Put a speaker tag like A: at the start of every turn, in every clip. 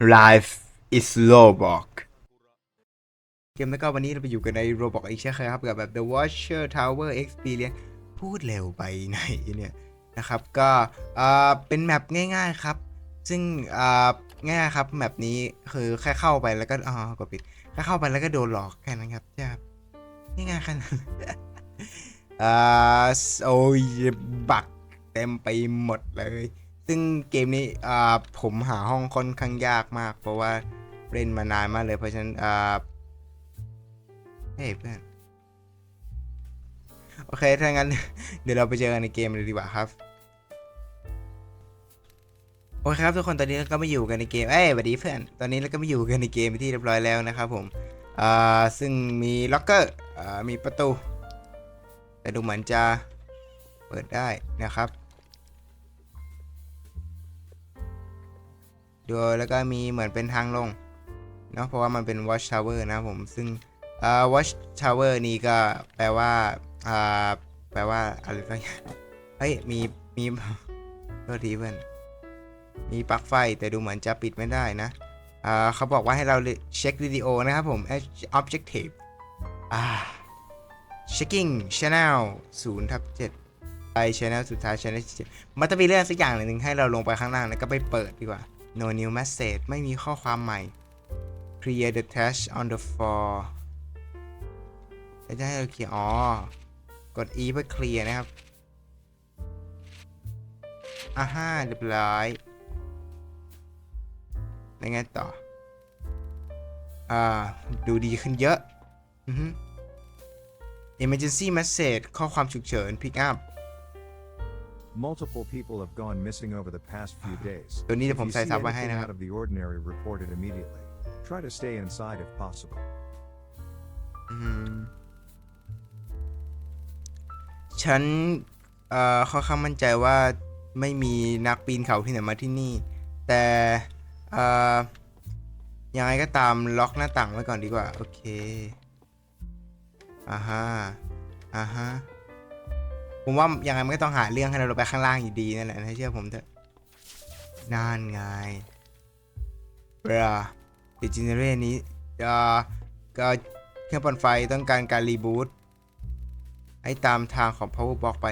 A: Life is Roblox เกมแล้วก็วันนี้เราไปอยู่กันใน Roblox อีกเช่นเคยครับ กับแบบ The Watcher Tower Experience พูดเร็วไปไหนเนี่ยนะครับก็เอ่อเป็นแมปง่ายๆครับ ซึ่งอ่อง่ายครับแมปนี้คือแค่เข้าไปแล้วก็อ๋อกดปิดแค่เข้าไปแล้วก็โดนหลอกแค่นั้นครับจะง่ายๆแค่นั้นอ่าโอ้ยบักเต็มไปหมดเลย ซึ่งเกมนี้อ่าผมหาห้องค่อนข้างยากมาก เพราะว่าเล่นมานานมากเลยเพราะฉะนั้นอ่าเฮ้ยเพื่อนโอเค ถ้างั้น เดี๋ยวเราไปเจอกันในเกมเลยดีกว่าครับ โอเคครับทุกคนตอนนี้เราก็มาอยู่กันในเกม เอ้ยสวัสดีเพื่อน ตอนนี้เราก็มาอยู่กันในเกมที่เรียบร้อยแล้วนะครับผมอ่าซึ่งมีล็อกเกอร์อ่ามีประตู แต่ดูเหมือนจะเปิดได้นะครับ ดูแล้วก็มีเหมือนเป็นทางลงเนาะเพราะว่ามันเป็น watch tower นะผมซึ่งอ่า watch tower นี่ก็แปลว่าอ่าแปลว่าอะไรก็เฮ้ยมีมีโทษทีเพื่อนมีปลั๊กไฟแต่ดูเหมือนจะปิดไม่ได้นะอ่าเขาบอกว่าให้เราเช็ควิดีโอนะครับผม objective อ่า checking channel 0ทับ7ไป channel สุดท้าย channel 7มันจะมีเรื่องสักอย่างหนึ่งให้เราลงไปข้างล่างแล้วก็ไปเปิดดีกว่า no new message ไม่มีข้อความใหม่ clear the trash on the floor แล้วจะให้เราเคลียร์อ๋อ กด E เพื่อเคลียร์นะครับอ่าฮ่าเรียบร้อยแล้วไงต่อ อ่า ดูดีขึ้นเยอะ อือฮึ emergency message ข้อความฉุกเฉิน pick up
B: Multiple people have gone missing over the past few days.
A: ตัวนี้เดี๋ยว
B: If
A: ผม
B: you
A: ใส่
B: see
A: ซับไว้ให้
B: anything
A: นะครับ
B: out of the ordinary, report it immediately. Try to stay inside if possible.
A: อืมฉันเอ่อค่อนข้างมั่นใจว่าไม่มีนักปีนเขาที่ไหนมาที่นี่ แต่เอ่อยังไงก็ตามล็อกหน้าต่างไว้ก่อนดีกว่า โอเคอ่าฮะอ่าฮะ ผมว่ายังไงมันก็ต้องหาเรื่องให้เราไปข้างล่างอยู่ดีนั่นแหละนะเชื่อผมเถอะนั่นไงเบราดิจิเนเรนี้อ่าก็เครื่องปั่นไฟต้องการการรีบูตให้ตามทางของ power box ไป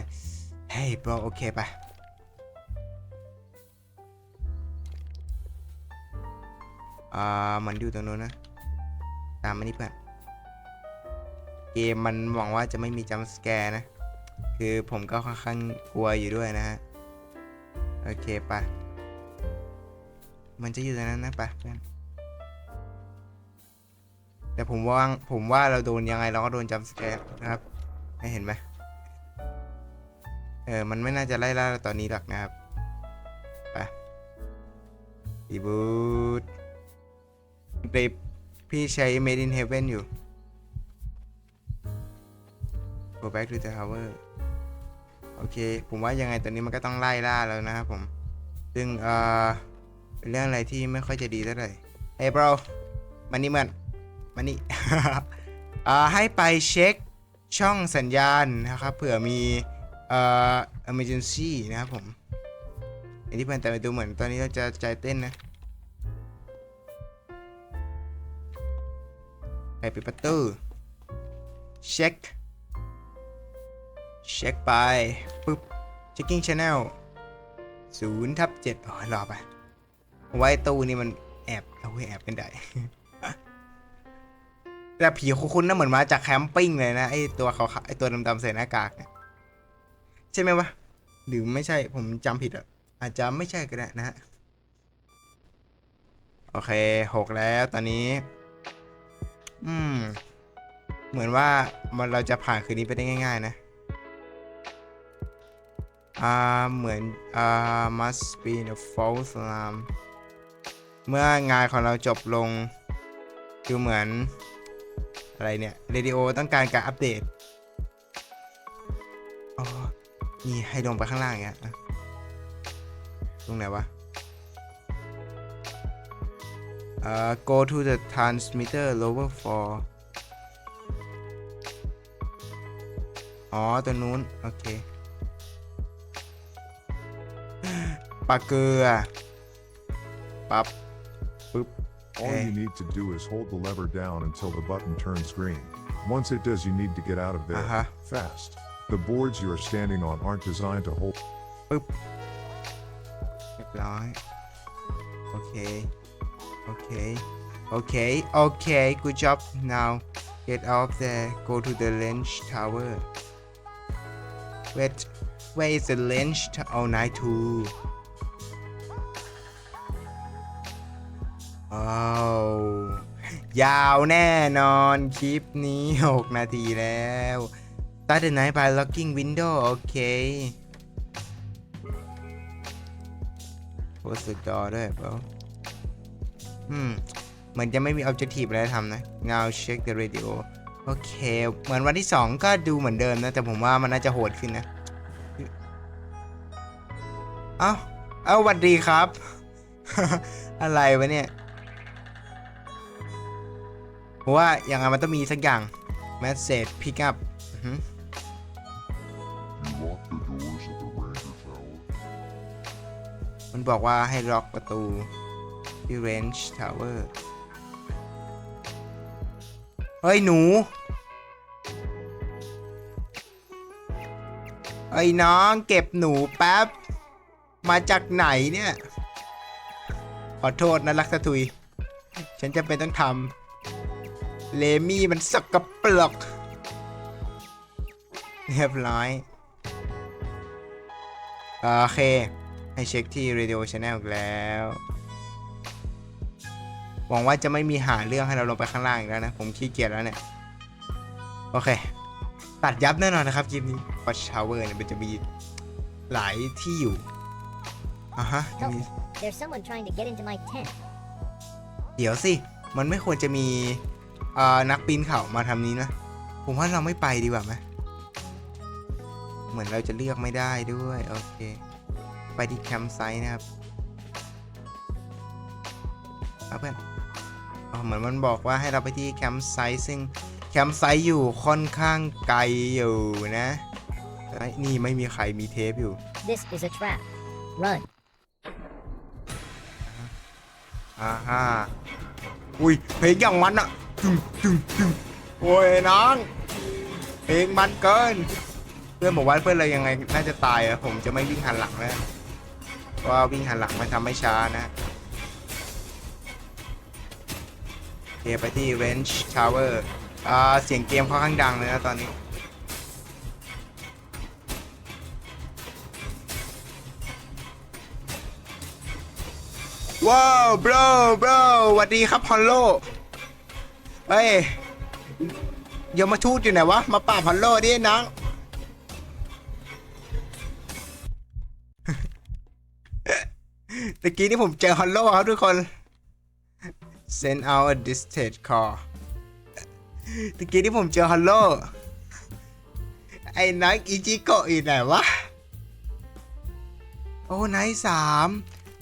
A: เฮ้ยบอโอเคไปอ่ามันอยู่ตรงนู้นนะ ตามมานี่เพื่อน เกมมันหวังว่าจะไม่มีจัมสแกร์นะ คือผมก็ค่อนข้างกลัวอยู่ด้วยนะฮะ โอเคไปมันจะอยู่ตรงนั้นนะไปเพื่อนแต่ผมว่าผมว่าเราโดนยังไงเราก็โดนจัมสแกร์นะครับเห็นไหมเออ มันไม่น่าจะไล่ล่าเราตอนนี้หรอกนะครับไปรีบูตเดพี่ใช้ Made in Heaven อยู่ go back to the tower โอเค ผมว่ายังไงตอนนี้มันก็ต้องไล่ล่าแล้วนะครับผม ซึ่งเอ่อเป็นเรื่องอะไรที่ไม่ค่อยจะดีเท่าไหร่เฮ้ย bro มานี่เมือนมานี่อ่าให้ไปเช็คช่องสัญญาณนะครับเผื่อมีเอ่อ emergency นะครับผมอย่างที่เพื่อนแต่ไปดูเหมือนตอนนี้เราจะใจเต้นนะไปปิดประตูเช็ค เช็คไปปุ๊บ checking channel 0ทับ7อ๋อรอไปผมว่าไอ้ตู้นี่มันแอบเอาไว้แอบเป็นได้แต่ผีคุ้นๆนะเหมือนมาจากแคมปิ้งเลยนะไอตัวเขาไอตัวดำๆใส่หน้ากากเนี่ยใช่ไหมวะหรือไม่ใช่ผมจำผิดอะอาจจะไม่ใช่ก็ได้นะฮะโอเคหกแล้วตอนนี้ อืม เหมือนว่ามันเราจะผ่านคืนนี้ไปได้ง่าย ๆ นะ อ่าเหมือนอ่า must be a false alarm เมื่องานของเราจบลงดูเหมือน อะไรเนี่ยเรดิโอต้องการการอัปเดตอ๋อนี่ให้ลงไปข้างล่างเงี้ยตรงไหนวะเอ่อ go to the transmitter lower floor อ๋อ ตัวนู้น โอเค ปากเกลือ ปับ ปึ๊บ
B: All
A: Okay.
B: you need to do is hold the lever down until the button turns green. Once it does, you need to get out of there
A: Uh-huh.
B: fast. The boards you are standing on aren't designed to hold
A: ปึ๊บ เรียบร้อย โอเค โอเค โอเค โอเค good job now get off there go to the lens tower wait where is the lens to- oh night Two oh ยาวแน่นอนคลิปนี้ 6 นาทีแล้ว start the night by locking window โอเค close the door ด้วย bro อืม เหมือนจะไม่มี objective อะไรทำนะ now check the radio โอเค เหมือนวันที่ 2 ก็ดูเหมือนเดิมนะ แต่ผมว่ามันน่าจะโหดขึ้นนะ เอ้า เอ้าหวัดดีครับ อะไรวะเนี่ย ผมว่าอย่างไรมันต้องมีสักอย่าง message pick up อือหือ
C: You lock the doors of the Ranger Tower.
A: มันบอกว่าให้ล็อกประตูที่ Range Tower เฮ้ย หนู เฮ้ย น้องเก็บหนูแป๊บ มาจากไหนเนี่ย ขอโทษนะลักษทุย ฉันจะเป็นต้องทำ เลมี่มันสกปรกเรียบร้อยโอเค ให้เช็คที่ Radio Channel อีกแล้ว หวังว่าจะไม่มีหาเรื่องให้เราลงไปข้างล่างอีกแล้วนะ ผมขี้เกียจแล้วเนี่ย โอเค ตัดยับแน่นอนนะครับคลิปนี้ Watch Tower เนี่ยมันจะมีหลายที่อยู่อะฮะจะมี
D: There's someone trying to get into my tent.
A: เดี๋ยวสิ มันไม่ควรจะมีเอ่อ นักปีนเขามาทำนี้นะ ผมว่าเราไม่ไปดีกว่าไหมเหมือนเราจะเลือกไม่ได้ด้วย โอเค ไปที่แคมป์ไซต์นะครับเอาเพื่อนอ๋อเหมือนมันบอกว่าให้เราไปที่แคมป์ไซต์ซึ่งแคมป์ไซต์อยู่ค่อนข้างไกลอยู่นะไอ้นี่ไม่มีใครมีเทปอยู่
D: This is a trap. Run.
A: อ่าฮะอุ้ยเพลงอย่างมันอะ โอ้ยน้องเพลงมันเกิน เพื่อนบอกว่าเพื่อนเรายังไงน่าจะตายอะผมจะไม่วิ่งหันหลังแล้วเพราะว่าวิ่งหันหลังมันทำให้ช้านะโอเคไปที่ Range Tower อ่าเสียงเกมค่อนข้างดังเลยนะตอนนี้ว้าว bro bro สวัสดีครับฮอลโล เฮ้ยยมมาทูดอยู่ไหนวะ มาปราบฮอลโลดิน้องตะกี้นี่ผมเจอฮอลโลครับทุกคน send out a distress call ตะกี้นี่ผมเจอฮอลโลไอ้นักอิจิโกะอีกไหนวะ โอ้ไนท์สาม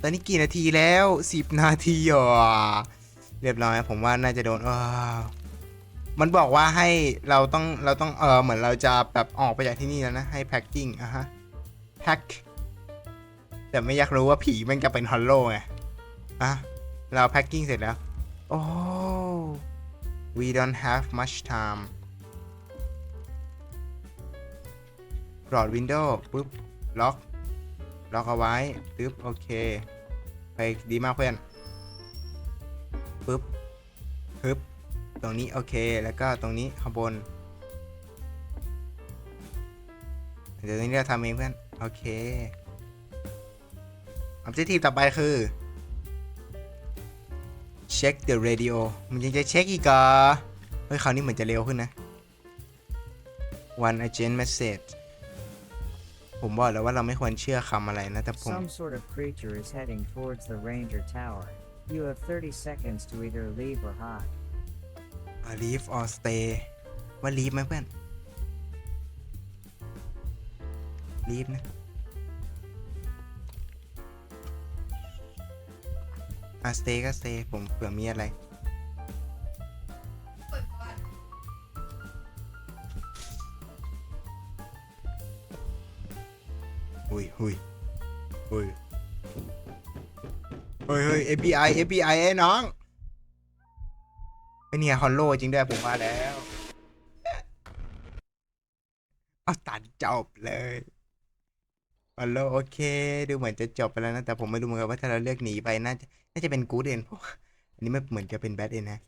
A: ตอนนี้กี่นาทีแล้วสิบนาทีอะ เรียบร้อยผมว่าน่าจะโดนอ้าวมันบอกว่าให้เราต้องเราต้องเออเหมือนเราจะแบบออกไปจากที่นี่แล้วนะ ให้แพ็กกิ้งอะฮะแพ็คแต่ไม่อยากรู้ว่าผีมันจะเป็นฮอลโลไงอะเราแพ็กกิ้งเสร็จแล้ว โอ้ we don't have much time ปลอดวินโดว์ปุ๊บ ล็อก ล็อกเอาไว้ ปึ๊บ โอเค ไปดีมากเพื่อนึบ ตรงนี้โอเค แล้วก็ตรงนี้ข้างบน เดี๋ยวนี้เราทำเองเพื่อน โอเคออบเจกตีฟต่อไปคือเช็ค the radio มันยังจะเช็คอีกเหรอเฮ้ยคราวนี้เหมือนจะเร็วขึ้นนะ one agent message ผมบอกแล้วว่าเราไม่ควรเชื่อคำอะไรนะ แต่ผม
E: Some sort of creature is heading towards the Ranger Tower. You have 30 seconds to either leave or hide.
A: leave or stay ว่า leave ไหมเพื่อน leave นะอะ stay ก็ stay ผมเผื่อมีอะไรอุ้ยอุ้ย ยเฮ้ยเฮ้ย FBI FBI ไอ้น้องไอเนี่ยฮอลโลจริงด้วยผมมาแล้วเอาตัดจบเลยฮอลโลโอเค ดูเหมือนจะจบไปแล้วนะ แต่ผมไม่รู้เหมือนกันว่าถ้าเราเลือกหนีไปน่าจะน่าจะเป็นกูดเอนเพราะว่าอันนี้ไม่เหมือนจะเป็นแบดเอนนะ